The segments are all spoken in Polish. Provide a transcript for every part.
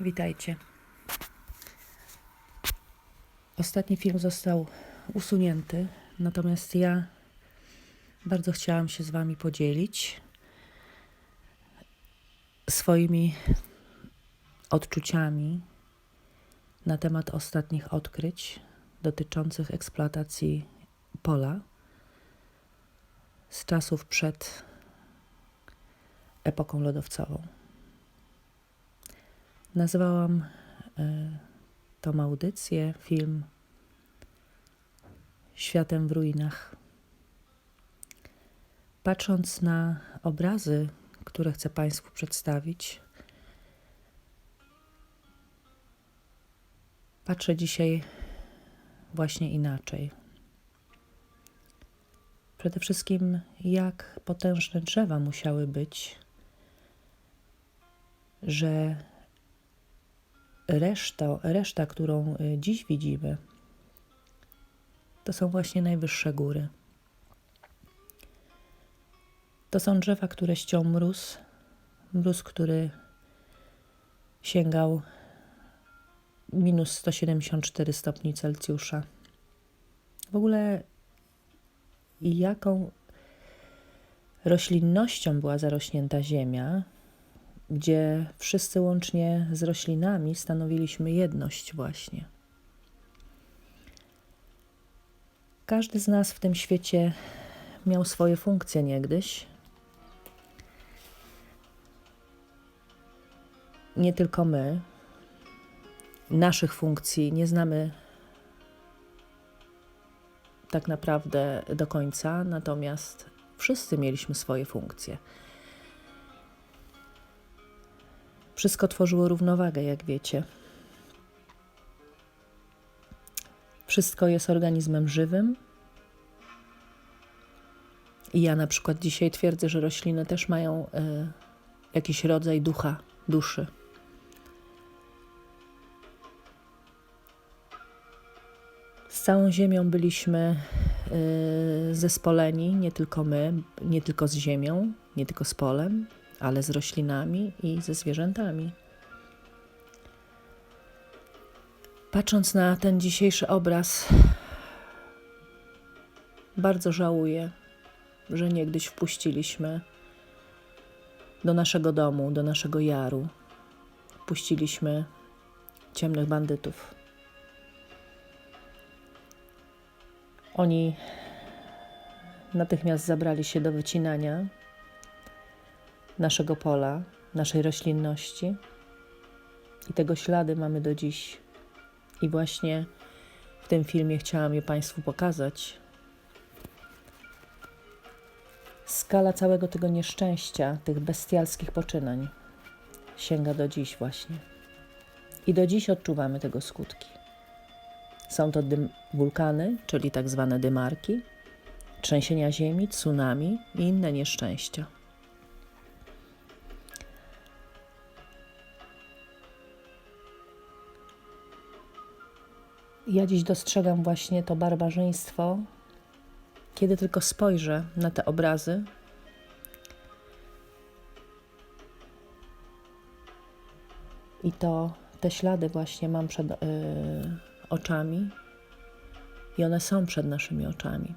Witajcie. Ostatni film został usunięty, natomiast ja bardzo chciałam się z Wami podzielić swoimi odczuciami na temat ostatnich odkryć dotyczących eksploatacji pola z czasów przed epoką lodowcową. Nazwałam y, tą audycję, film Światem w ruinach. Patrząc na obrazy, które chcę Państwu przedstawić, patrzę dzisiaj właśnie inaczej. Przede wszystkim, jak potężne drzewa musiały być, że reszta, reszta, którą y, dziś widzimy, to są właśnie najwyższe góry. To są drzewa, które ściął mróz, mróz, który sięgał minus 174 stopni Celsjusza. W ogóle jaką roślinnością była zarośnięta ziemia, gdzie wszyscy łącznie z roślinami stanowiliśmy jedność właśnie. Każdy z nas w tym świecie miał swoje funkcje niegdyś. Nie tylko my. Naszych funkcji nie znamy tak naprawdę do końca, natomiast wszyscy mieliśmy swoje funkcje. Wszystko tworzyło równowagę, jak wiecie. Wszystko jest organizmem żywym. I ja na przykład dzisiaj twierdzę, że rośliny też mają y, jakiś rodzaj ducha, duszy. Z całą Ziemią byliśmy y, zespoleni, nie tylko my, nie tylko z Ziemią, nie tylko z polem, ale z roślinami i ze zwierzętami. Patrząc na ten dzisiejszy obraz, bardzo żałuję, że niegdyś wpuściliśmy do naszego domu, do naszego jaru, wpuściliśmy ciemnych bandytów. Oni natychmiast zabrali się do wycinania naszego pola, naszej roślinności. I tego ślady mamy do dziś. I właśnie w tym filmie chciałam je Państwu pokazać. Skala całego tego nieszczęścia, tych bestialskich poczynań sięga do dziś właśnie. I do dziś odczuwamy tego skutki. Są to dym, wulkany, czyli tak zwane dymarki, trzęsienia ziemi, tsunami i inne nieszczęścia. Ja dziś dostrzegam właśnie to barbarzyństwo, kiedy tylko spojrzę na te obrazy. I to te ślady właśnie mam przed y, oczami, i one są przed naszymi oczami.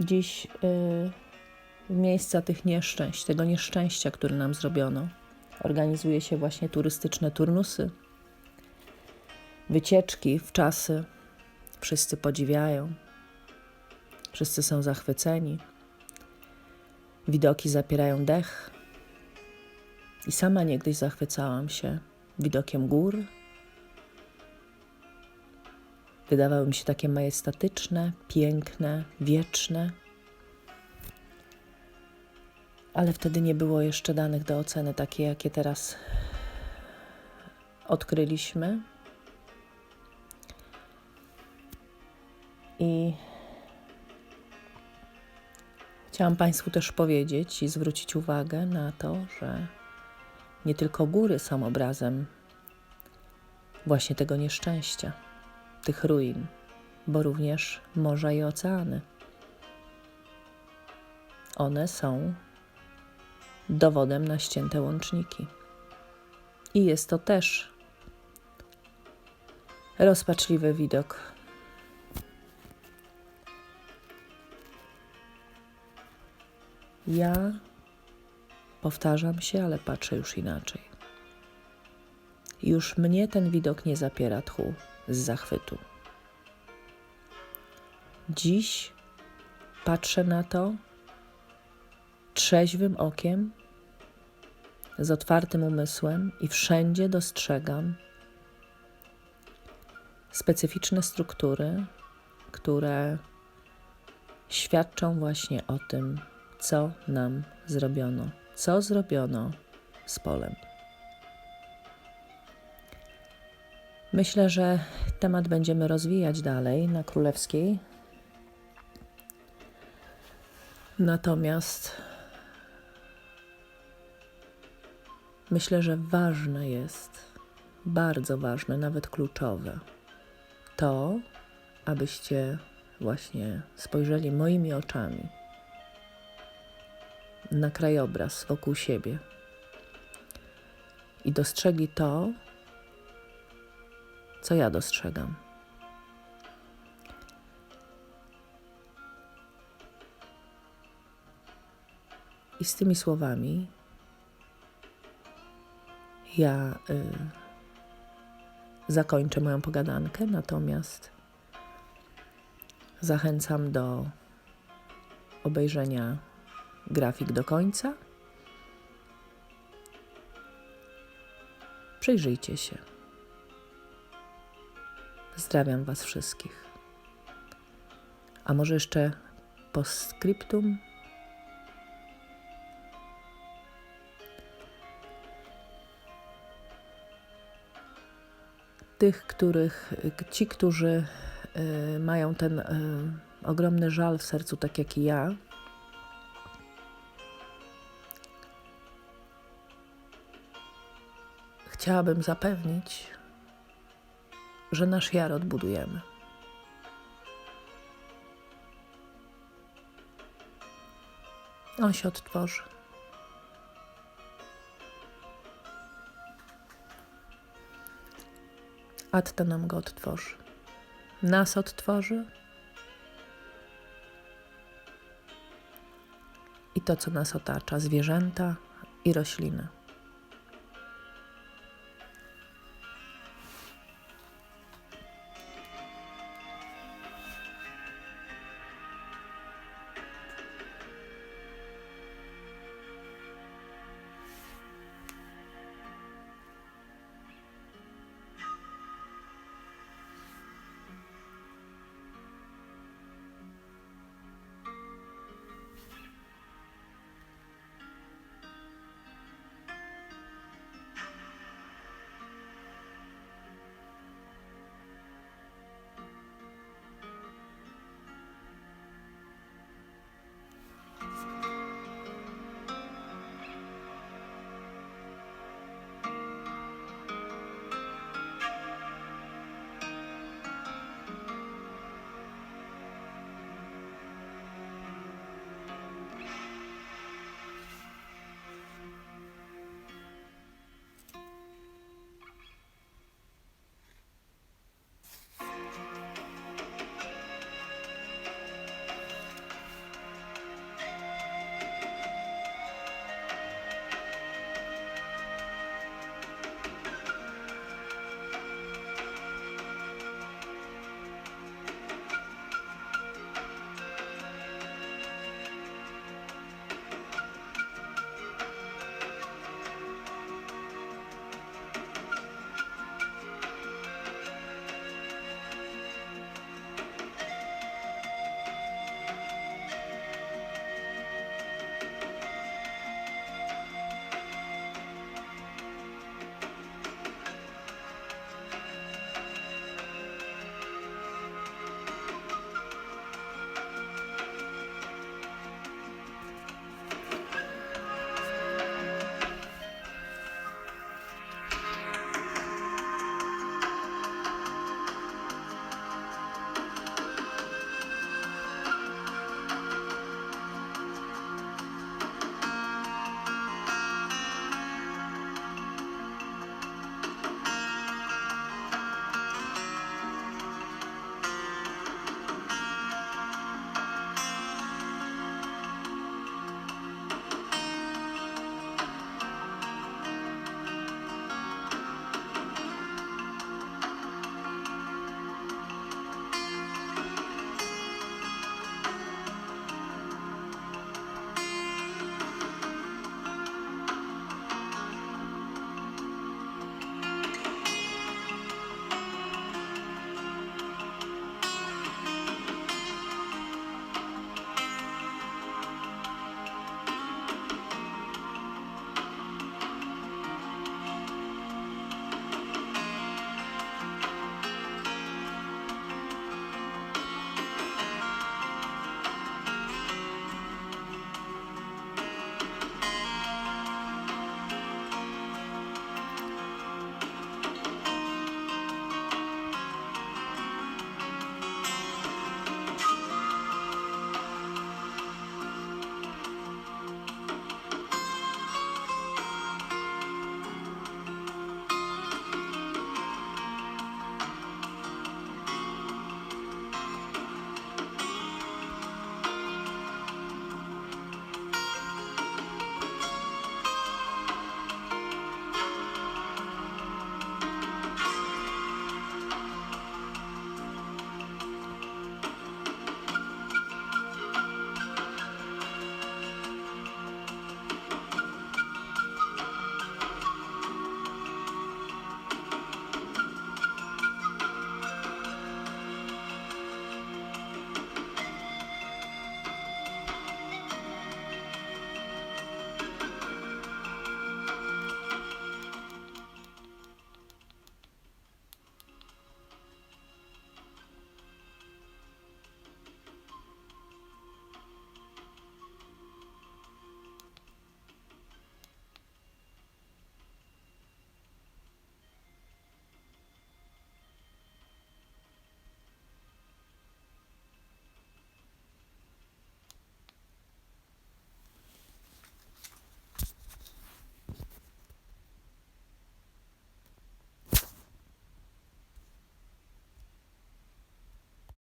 Dziś y, w miejsca tych nieszczęść, tego nieszczęścia, które nam zrobiono. Organizuje się właśnie turystyczne turnusy, wycieczki w czasy. Wszyscy podziwiają, wszyscy są zachwyceni. Widoki zapierają dech. I sama niegdyś zachwycałam się widokiem gór. Wydawały mi się takie majestatyczne, piękne, wieczne ale wtedy nie było jeszcze danych do oceny takie, jakie teraz odkryliśmy. I chciałam Państwu też powiedzieć i zwrócić uwagę na to, że nie tylko góry są obrazem właśnie tego nieszczęścia, tych ruin, bo również morza i oceany. one są dowodem na ścięte łączniki. I jest to też rozpaczliwy widok. Ja powtarzam się, ale patrzę już inaczej. Już mnie ten widok nie zapiera tchu z zachwytu. Dziś patrzę na to trzeźwym okiem, z otwartym umysłem i wszędzie dostrzegam specyficzne struktury, które świadczą właśnie o tym, co nam zrobiono, co zrobiono z polem. Myślę, że temat będziemy rozwijać dalej na Królewskiej. Natomiast myślę, że ważne jest, bardzo ważne, nawet kluczowe, to, abyście właśnie spojrzeli moimi oczami na krajobraz wokół siebie i dostrzegli to, co ja dostrzegam. I z tymi słowami ja y, zakończę moją pogadankę, natomiast zachęcam do obejrzenia grafik do końca. Przyjrzyjcie się. Pozdrawiam Was wszystkich. A może jeszcze postscriptum? Tych, których, ci, którzy y, mają ten y, ogromny żal w sercu, tak jak i ja, chciałabym zapewnić, że nasz jar odbudujemy. On się odtworzy. Atta nam go odtworzy. Nas odtworzy. I to, co nas otacza, zwierzęta i rośliny.